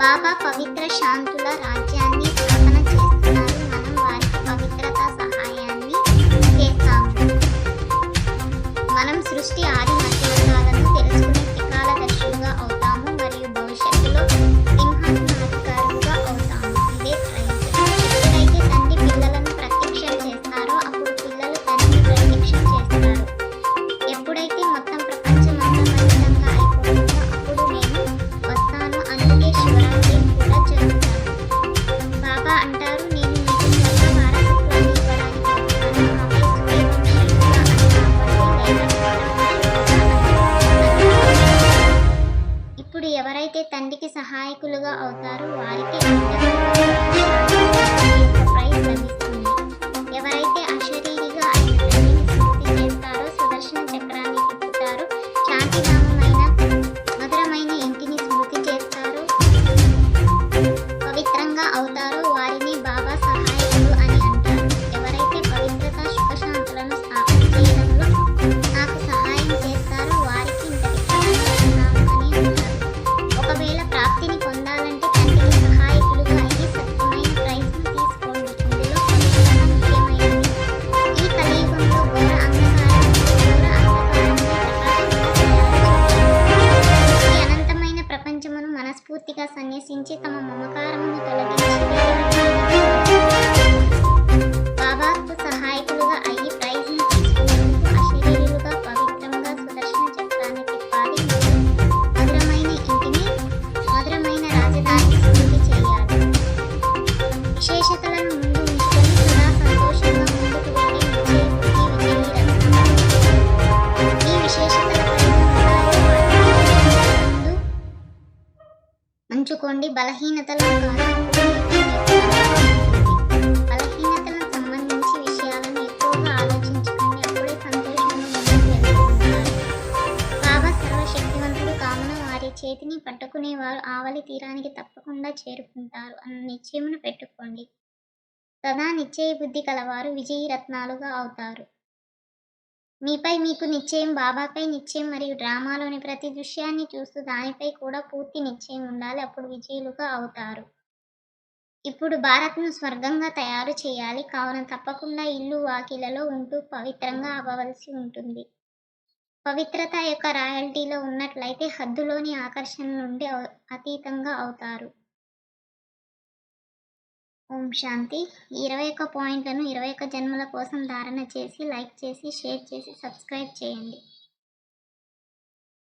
బాబా పవిత్ర శాంతుల రాజ్యాన్ని ఎవరైతే తండ్రికి సహాయకులుగా అవుతారో వారికి ప్రైజ్ లభిస్తుంది ఎవరైతే అశరీరిగా అయిన తండ్రిని స్మృతి చేస్తారో సుదర్శన చక్రాన్ని తిప్పుతారో శాంతినామమైన మధురమైన ఇంటిని స్మృతి చేస్తారో పవిత్రంగా అవుతారో పూర్తిగా సన్యసించి తమ మమకారమును తొలగించి. ఉంచుకోండి బలహీనతలు కాదు బలహీనతలకు సంబంధించి విషయాలను ఎక్కువగా ఆలోచించకండి అప్పుడే సంతోషంగా ముందుకు వెళ్తున్నారు బాబా సర్వశక్తివంతుడు కావున వారి చేతిని పట్టుకునే వారు ఆవలి తీరానికి తప్పకుండా చేరుకుంటారు. అన్న నిశ్చయమును పెట్టుకోండి. సదా నిశ్చయ బుద్ధి కలవారు విజయీ రత్నాలుగా అవుతారు. మీపై మీకు నిశ్చయం బాబాపై నిశ్చయం మరియు డ్రామాలోని ప్రతి దృశ్యాన్ని చూస్తూ దానిపై కూడా పూర్తి నిశ్చయం ఉండాలి. అప్పుడు విజయులుగా అవుతారు. ఇప్పుడు భారత్ను స్వర్గంగా తయారు చేయాలి. కావున తప్పకుండా ఇల్లు వాకిలలో ఉంటూ పవిత్రంగా అవ్వవలసి ఉంటుంది. పవిత్రత యొక్క రాయల్టీలో ఉన్నట్లయితే హద్దులోని ఆకర్షణ నుండి అతీతంగా అవుతారు. ఓం శాంతి. ఇరవై ఒక్క పాయింట్లను ఇరవై ఒక్క జన్మల కోసం ధారణ చేసి లైక్ చేసి షేర్ చేసి సబ్స్క్రైబ్ చేయండి.